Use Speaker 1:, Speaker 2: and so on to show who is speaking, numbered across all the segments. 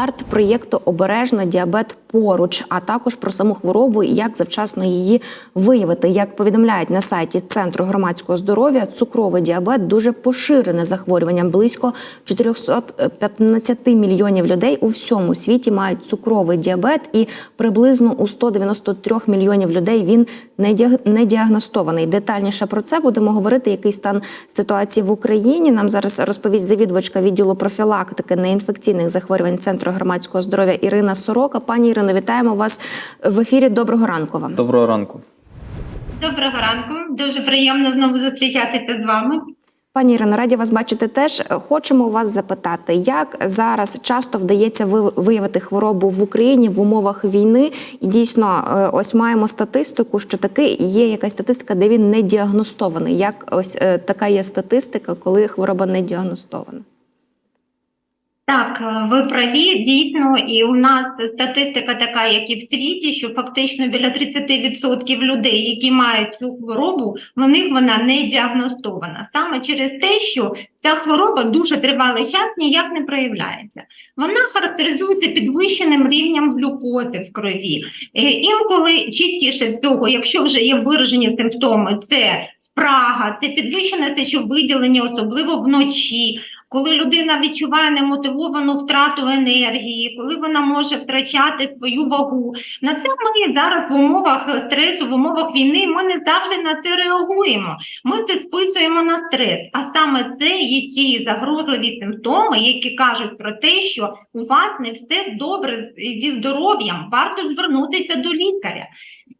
Speaker 1: старт проєкту Обережно діабет поруч, а також про саму хворобу і як завчасно її виявити. Як повідомляють на сайті Центру громадського здоров'я, цукровий діабет дуже поширене захворювання. Близько 415 мільйонів людей у всьому світі мають цукровий діабет, і приблизно у 193 мільйонів людей він не діаг- діагностований. Детальніше про це будемо говорити. Який стан ситуації в Україні нам зараз розповість завідувачка відділу профілактики неінфекційних захворювань Центру громадського здоров'я Ірина Сорока. Пані Ірино, вітаємо вас в ефірі. Доброго ранку вам.
Speaker 2: Доброго ранку.
Speaker 3: Доброго ранку. Дуже приємно знову зустрічатися з вами.
Speaker 1: Пані Ірино, раді вас бачити теж. Хочемо вас запитати, як зараз часто вдається ви- виявити хворобу в Україні в умовах війни? І дійсно, е, ось маємо статистику, що таки є якась статистика, де він не діагностований. Як ось е, така є статистика, коли хвороба не діагностована?
Speaker 3: Так, е, ви праві. Дійсно, і у нас статистика така, як і в світі, що фактично біля 30% людей, які мають цю хворобу, в них вона не діагностована. Саме через те, що ця хвороба дуже тривалий час ніяк не проявляється. Вона характеризується підвищеним рівнем глюкози в крові. Е, Інколи частіше всього, якщо вже є виражені симптоми, це спрага, це підвищене сечовиділення, особливо вночі. Коли людина відчуває немотивовану втрату енергії, коли вона може втрачати свою вагу, на це ми зараз в умовах стресу, в умовах війни, ми не завжди на це реагуємо. Ми це списуємо на стрес. А саме це є ті загрозливі симптоми, які кажуть про те, що у вас не все добре зі здоров'ям, варто звернутися до лікаря.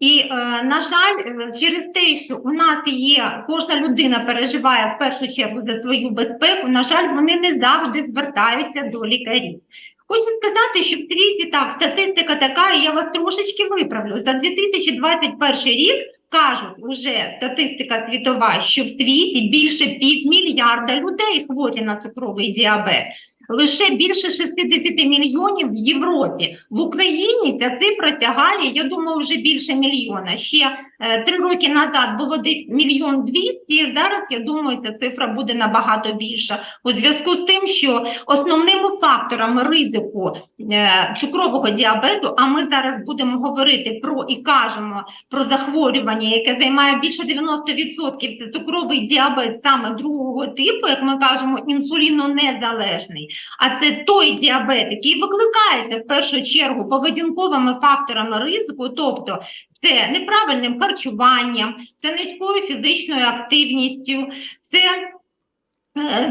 Speaker 3: І, е, на жаль, е, через те, що у нас є кожна людина переживає в першу чергу за свою безпеку, на жаль, вони не завжди звертаються до лікарів. Хочу сказати, що в світі так статистика така, і я вас трошечки виправлю. За 2021 рік кажуть уже статистика світова, що в світі більше півмільярда людей хворі на цукровий діабет. Лише більше 60 мільйонів в Європі. В Україні ця цифра сягає, я думаю, вже більше мільйона. Ще е, три роки назад було десь мільйон двісті. Зараз я думаю, ця цифра буде набагато більша. У зв'язку з тим, що основними факторами ризику е, цукрового діабету, а ми зараз будемо говорити про і кажемо про захворювання, яке займає більше 90%, це цукровий діабет саме другого типу, як ми кажемо, інсулінонезалежний. А це той діабет, який викликається в першу чергу поведінковими факторами ризику, тобто це неправильним харчуванням, це низькою фізичною активністю, це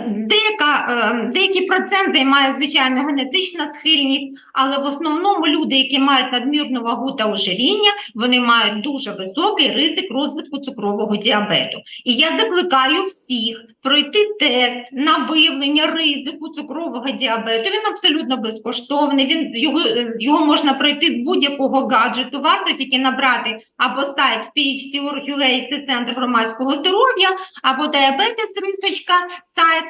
Speaker 3: Деяка, е, деякий процент займає звичайно генетична схильність, але в основному люди, які мають надмірну вагу та ожиріння, вони мають дуже високий ризик розвитку цукрового діабету. І я закликаю всіх пройти тест на виявлення ризику цукрового діабету. Він абсолютно безкоштовний. Він його, е, його можна пройти з будь-якого гаджету. Варто тільки набрати або сайт PHC.org.ua, це центр громадського здоров'я, або діабетес рисочка, сайт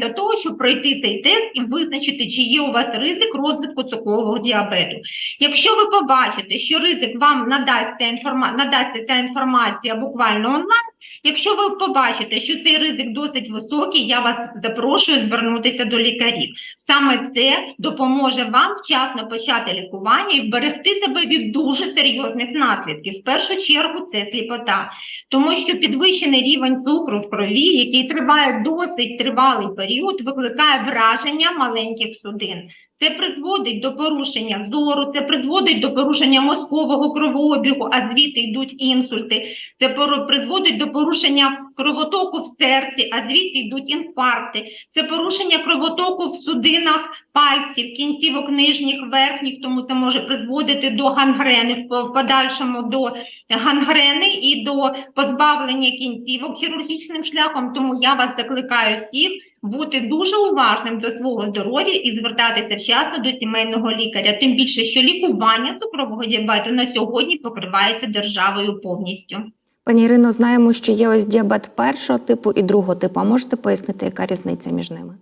Speaker 3: для того, щоб пройти цей тест і визначити, чи є у вас ризик розвитку цукрового діабету. Якщо ви побачите, що ризик вам надасться інформа... надасться ця інформація буквально онлайн. Якщо ви побачите, що цей ризик досить високий, я вас запрошую звернутися до лікарів. Саме це допоможе вам вчасно почати лікування і вберегти себе від дуже серйозних наслідків. В першу чергу це сліпота, тому що підвищений рівень цукру в крові, який триває досить тривалий період, викликає враження маленьких судин. Це призводить до порушення зору, це призводить до порушення мозкового кровообігу, а звідти йдуть інсульти. Це призводить до порушення кровотоку в серці, а звідси йдуть інфаркти. Це порушення кровотоку в судинах пальців, кінцівок нижніх, верхніх, тому це може призводити до гангрени, в подальшому до гангрени і до позбавлення кінцівок хірургічним шляхом. Тому я вас закликаю всіх бути дуже уважним до свого здоров'я і звертатися вчасно до сімейного лікаря. Тим більше, що лікування цукрового діабету на сьогодні покривається державою повністю.
Speaker 1: Пані Ірино, знаємо, що є ось діабет першого типу і другого типу. А можете пояснити, яка різниця між ними?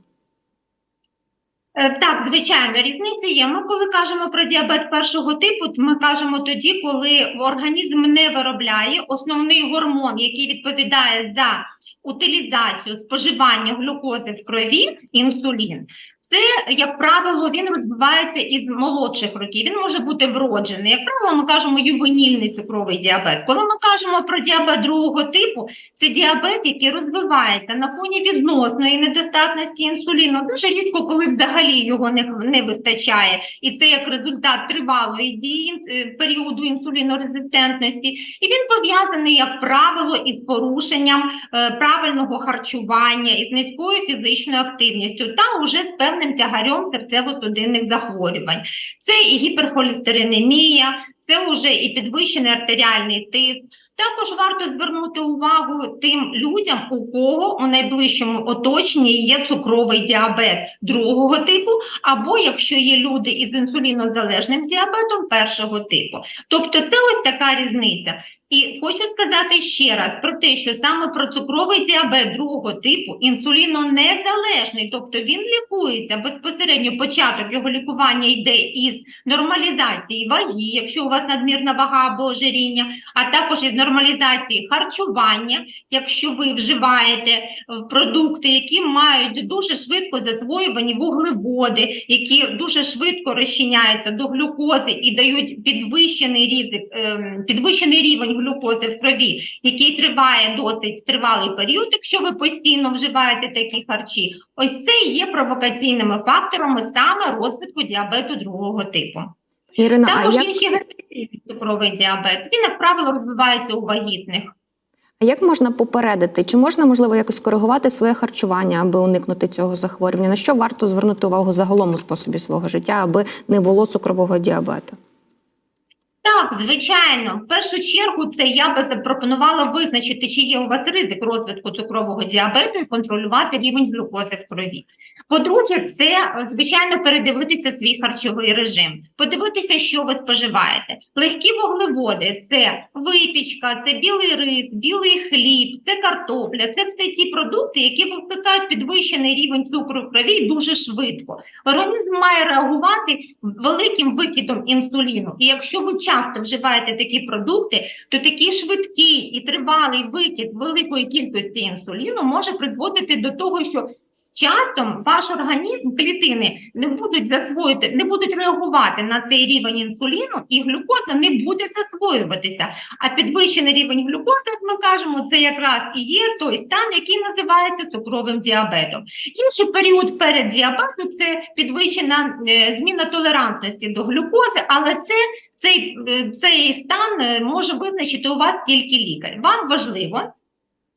Speaker 3: Е, Так, звичайно, різниця є. Ми коли кажемо про діабет першого типу, ми кажемо тоді, коли організм не виробляє основний гормон, який відповідає за утилізацію споживання глюкози в крові, інсулін. Це, як правило, він розвивається із молодших років. Він може бути вроджений. Як правило, ми кажемо ювенільний цукровий діабет. Коли ми кажемо про діабет другого типу, це діабет, який розвивається на фоні відносної недостатності інсуліну. Дуже рідко, коли взагалі його не, не вистачає, і це як результат тривалої дії е, періоду інсулінорезистентності. І він пов'язаний, як правило, із порушенням е, правильного харчування, із низькою фізичною активністю та уже з певним тягарем серцево-судинних захворювань. Це і гіперхолестеринемія, це вже і підвищений артеріальний тиск. Також варто звернути увагу тим людям, у кого у найближчому оточенні є цукровий діабет другого типу, або якщо є люди із інсулінозалежним діабетом першого типу. Тобто це ось така різниця. І хочу сказати ще раз про те, що саме про цукровий діабет другого типу інсулінонезалежний, тобто він лікується безпосередньо початок його лікування йде із нормалізації ваги, якщо у вас надмірна вага або ожиріння, а також із нормалізації харчування, якщо ви вживаєте е, продукти, які мають дуже швидко засвоювані вуглеводи, які дуже швидко розчиняються до глюкози і дають підвищений ризик, ем, підвищений рівень глюкози в крові, який триває досить тривалий період, якщо ви постійно вживаєте такі харчі, ось це і є провокаційними факторами саме розвитку діабету другого типу.
Speaker 1: Ірина, а
Speaker 3: Також
Speaker 1: як,
Speaker 3: є ще герпетичний цукровий діабет. Він, як правило, розвивається у вагітних.
Speaker 1: а як можна попередити? Чи можна можливо якось коригувати своє харчування, аби уникнути цього захворювання? На що варто звернути увагу загалом у способі свого життя, аби не було цукрового діабету?
Speaker 3: Так, звичайно. В першу чергу, це я би запропонувала визначити, чи є у вас ризик розвитку цукрового діабету і контролювати рівень глюкози в крові. По-друге, це звичайно передивитися свій харчовий режим, подивитися, що ви споживаєте. Легкі вуглеводи це випічка, це білий рис, білий хліб, це картопля, це все ті продукти, які викликають підвищений рівень цукру в крові дуже швидко. Організм має реагувати великим викидом інсуліну. І якщо ви часто вживаєте такі продукти, то такий швидкий і тривалий викид великої кількості інсуліну може призводити до того, що з часом ваш організм, клітини не будуть засвоїти, не будуть реагувати на цей рівень інсуліну, і глюкоза не буде засвоюватися. А підвищений рівень глюкози, як ми кажемо, це якраз і є той стан, який називається цукровим діабетом. Інший період перед діабетом це підвищена е, зміна толерантності до глюкози, але це цей, е, цей стан е, може визначити у вас тільки лікар. Вам важливо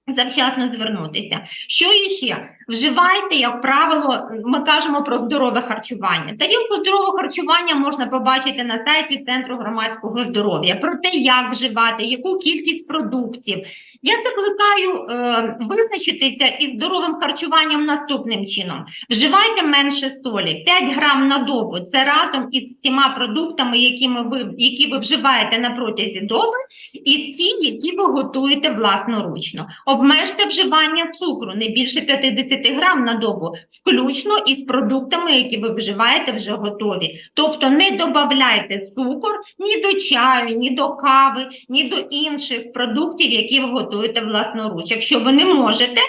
Speaker 3: завчасно звернутися. Що іще? Вживайте, як правило, ми кажемо про здорове харчування. Тарілку здорового харчування можна побачити на сайті Центру громадського здоров'я. Про те, як вживати, яку кількість продуктів. Я закликаю е, визначитися із здоровим харчуванням наступним чином. Вживайте менше солі, 5 грам на добу. Це разом із всіма продуктами, якими ви, які ви вживаєте на протязі доби, і ті, які ви готуєте власноручно. Обмежте вживання цукру не більше 50 грам на добу, включно із продуктами, які ви вживаєте вже готові. Тобто не додавайте цукор ні до чаю, ні до кави, ні до інших продуктів, які ви готуєте власноруч. Якщо ви не можете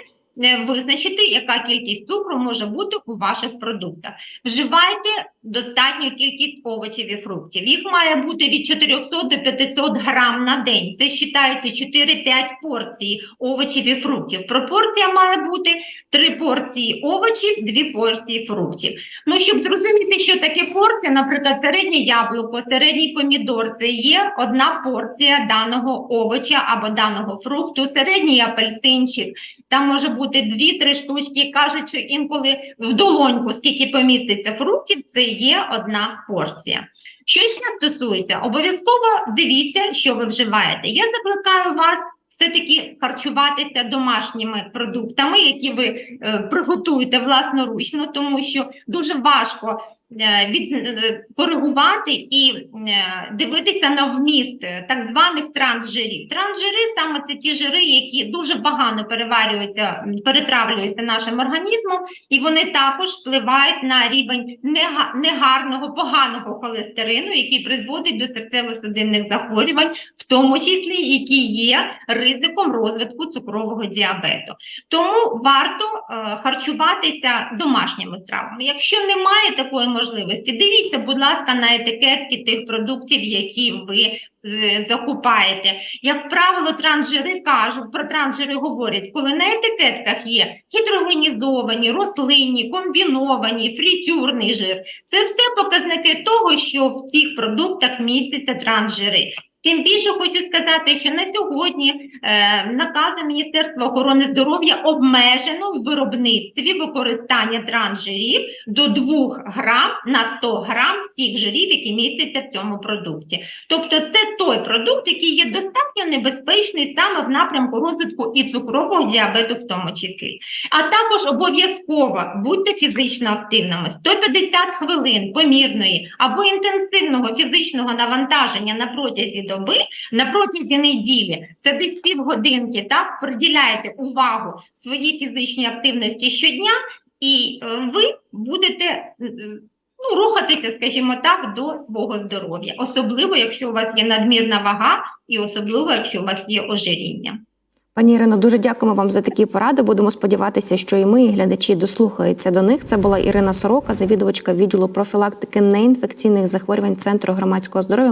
Speaker 3: визначити, яка кількість цукру може бути у ваших продуктах. Вживайте достатню кількість овочів і фруктів. Їх має бути від 400 до 500 грам на день. Це вважається 4-5 порцій овочів і фруктів. Пропорція має бути 3 порції овочів, 2 порції фруктів. Ну, щоб зрозуміти, що таке порція, наприклад, середнє яблуко, середній помідор це є одна порція даного овоча або даного фрукту, середній апельсинчик. Там може бути 2-3 штучки, кажуть, що інколи в долоньку, скільки поміститься фруктів, це є одна порція. Що ще стосується, обов'язково дивіться, що ви вживаєте. Я закликаю вас все-таки харчуватися домашніми продуктами, які ви е, приготуєте власноручно, тому що дуже важко від, е, коригувати і е, дивитися на вміст е, так званих трансжирів. Трансжири саме це ті жири, які дуже погано переварюються, перетравлюються нашим організмом, і вони також впливають на рівень нега- негарного, поганого холестерину, який призводить до серцево-судинних захворювань, в тому числі які є ризиком розвитку цукрового діабету. Тому варто е, харчуватися домашніми стравами. Якщо немає такої можливості, дивіться, будь ласка, на етикетки тих продуктів, які ви е, закупаєте. Як правило, трансжири кажуть, про трансжири говорять, коли на етикетках є гідрогенізовані, рослинні, комбіновані, фрітюрний жир. Це все показники того, що в цих продуктах містяться трансжири. Тим більше хочу сказати, що на сьогодні е, наказом Міністерства охорони здоров'я обмежено в виробництві використання трансжирів до 2 грам на 100 грам всіх жирів, які містяться в цьому продукті. Тобто це той продукт, який є достатньо небезпечний саме в напрямку розвитку і цукрового діабету в тому числі. А також обов'язково будьте фізично активними. 150 хвилин помірної або інтенсивного фізичного навантаження на протязі доби, на протязі неділі, це десь півгодинки, так, приділяєте увагу своїй фізичній активності щодня, і е, ви будете ну, рухатися, скажімо так, до свого здоров'я, особливо, якщо у вас є надмірна вага, і особливо, якщо у вас є ожиріння.
Speaker 1: Пані Ірино, дуже дякуємо вам за такі поради. Будемо сподіватися, що і ми, і глядачі дослухаються до них. Це була Ірина Сорока, завідувачка відділу профілактики неінфекційних захворювань Центру громадського здоров'я.